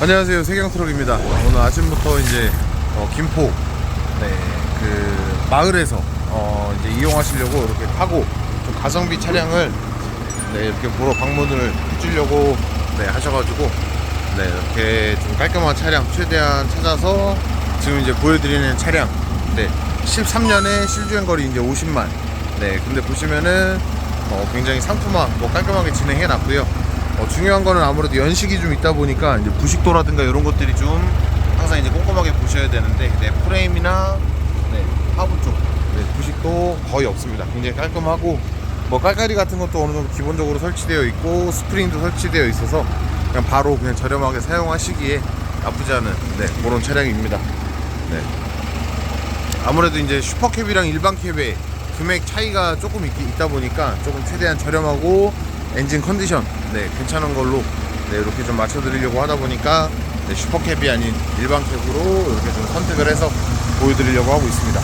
안녕하세요. 세경트럭입니다. 오늘 아침부터 이제 어, 김포 네 그 마을에서 어, 이제 이용하시려고 이렇게 타고 좀 가성비 차량을 네 이렇게 보러 방문을 해주려고 네 하셔가지고 네 이렇게 좀 깔끔한 차량 최대한 찾아서 지금 이제 보여드리는 차량. 네 13년에 실주행 거리 이제 50만. 네 근데 보시면은 어, 굉장히 상품화 뭐 깔끔하게 진행해 놨고요 어, 중요한 거는 아무래도 연식이 좀 있다 보니까 이제 부식도라든가 이런 것들이 좀 항상 이제 꼼꼼하게 보셔야 되는데 네, 프레임이나 네, 하부 쪽 네, 부식도 거의 없습니다. 굉장히 깔끔하고 뭐 깔깔이 같은 것도 어느 정도 기본적으로 설치되어 있고 스프링도 설치되어 있어서 그냥 바로 그냥 저렴하게 사용하시기에 나쁘지 않은 네, 그런 차량입니다. 네. 아무래도 이제 슈퍼캡이랑 일반 캡의 금액 차이가 조금 있, 있다 보니까 조금 최대한 저렴하고 엔진 컨디션 네 괜찮은 걸로 네 이렇게 좀 맞춰드리려고 하다 보니까 네, 슈퍼캡이 아닌 일반 캡으로 이렇게 좀 선택을 해서 보여드리려고 하고 있습니다.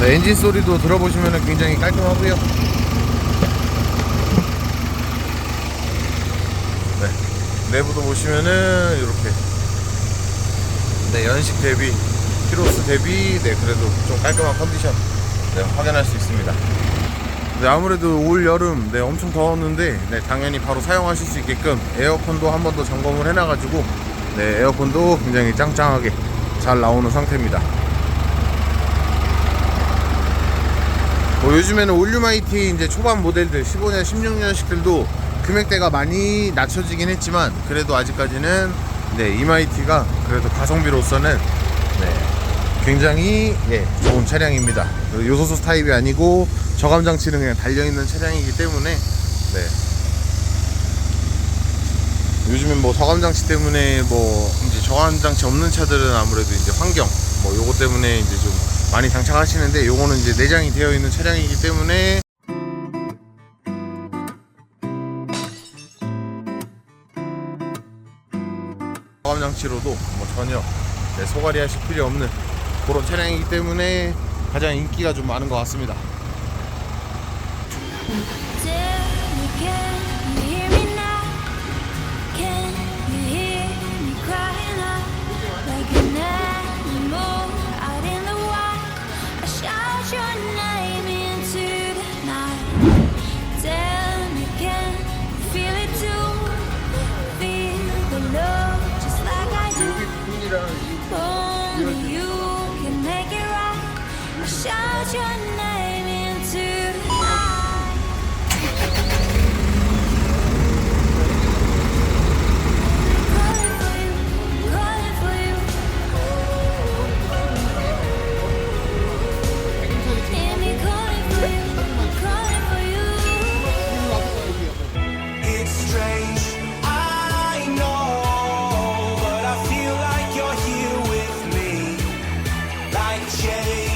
네 엔진 소리도 들어보시면 굉장히 깔끔하고요. 네 내부도 보시면은 이렇게 네 연식 대비 키로수 대비 네 그래도 좀 깔끔한 컨디션 네, 확인할 수 있습니다. 네, 아무래도 올 여름 네, 엄청 더웠는데 네, 당연히 바로 사용하실 수 있게끔 에어컨도 한 번 더 점검을 해놔가지고 네, 에어컨도 굉장히 짱짱하게 잘 나오는 상태입니다. 뭐 요즘에는 올류마이티 이제 초반 모델들 15년, 16년식들도 금액대가 많이 낮춰지긴 했지만 그래도 아직까지는 네, 이마이티가 그래도 가성비로서는 네, 굉장히 예, 좋은 차량입니다. 그 요소수 타입이 아니고 저감 장치는 그냥 달려 있는 차량이기 때문에 네. 요즘엔 뭐 저감 장치 때문에 뭐 이제 저감 장치 없는 차들은 아무래도 이제 환경 뭐 요거 때문에 이제 좀 많이 장착하시는데 요거는 이제 내장이 되어 있는 차량이기 때문에 저감 장치로도 뭐 전혀 네, 소갈이 하실 필요 없는 그런 차량이기 때문에 가장 인기가 좀 많은 것 같습니다. Thank you. shade.